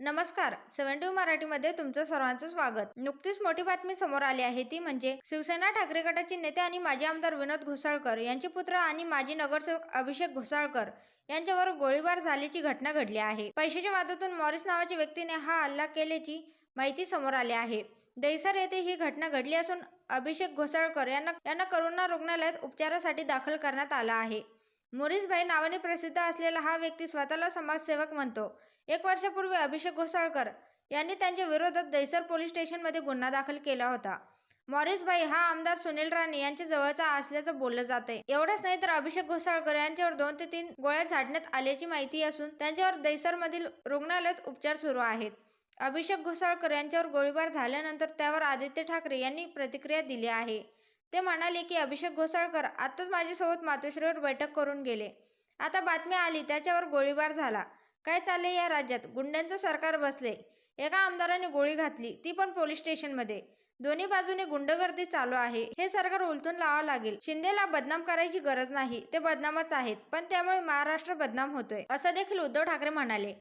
नमस्कार seven to मराठीमध्ये तुमचं सर्वांचं स्वागत. नुकतीच मोठी बातमी समोर आली आहे ती म्हणजे शिवसेना ठाकरे गटाचे नेते आणि माजी आमदार विनोद घोसाळकर यांचे पुत्र आणि माजी नगरसेवक अभिषेक घोसाळकर यांच्यावर गोळीबार झाल्याची घटना घडली आहे. पैशाच्या वादातून मॉरिस नावाच्या व्यक्तीने हा हल्ला केल्याची माहिती समोर आली आहे. दहिसर येथे ही घटना घडली असून अभिषेक घोसाळकर यांना यांना करोना रुग्णालयात उपचारासाठी दाखल करण्यात आला आहे. मोरीसभाई नावाने प्रसिद्ध असलेला हा व्यक्ती स्वतःला समाजसेवक म्हणतो. एक वर्षापूर्वी अभिषेक घोसाळकर यांनी त्यांच्या विरोधात दैसर पोलीस स्टेशनमध्ये गुन्हा दाखल केला होता. मॉरिसभाई हा आमदार सुनील राणे यांच्या जवळचा असल्याचं बोललं जाते एवढंच नाही तर अभिषेक घोसाळकर यांच्यावर दोन ते तीन गोळ्या झाडण्यात आल्याची माहिती असून त्यांच्यावर दैसरमधील रुग्णालयात उपचार सुरू आहेत. अभिषेक घोसाळकर यांच्यावर गोळीबार झाल्यानंतर त्यावर आदित्य ठाकरे यांनी प्रतिक्रिया दिली आहे. ते म्हणाले की अभिषेक घोसाळकर आताच माझ्यासोबत मातोश्रीवर बैठक करून गेले. आता बातमी आली त्याच्यावर गोळीबार झाला. काय चालले या राज्यात? गुंड्यांचं सरकार बसले. एका आमदाराने गोळी घातली ती पण पोलीस स्टेशनमध्ये. दोन्ही बाजूने गुंडगर्दी चालू आहे. हे सरकार उलटून लावावं लागेल. शिंदेला बदनाम करायची गरज नाही. ते बदनामच आहेत. पण त्यामुळे महाराष्ट्र बदनाम होतोय. असं देखील उद्धव ठाकरे म्हणाले.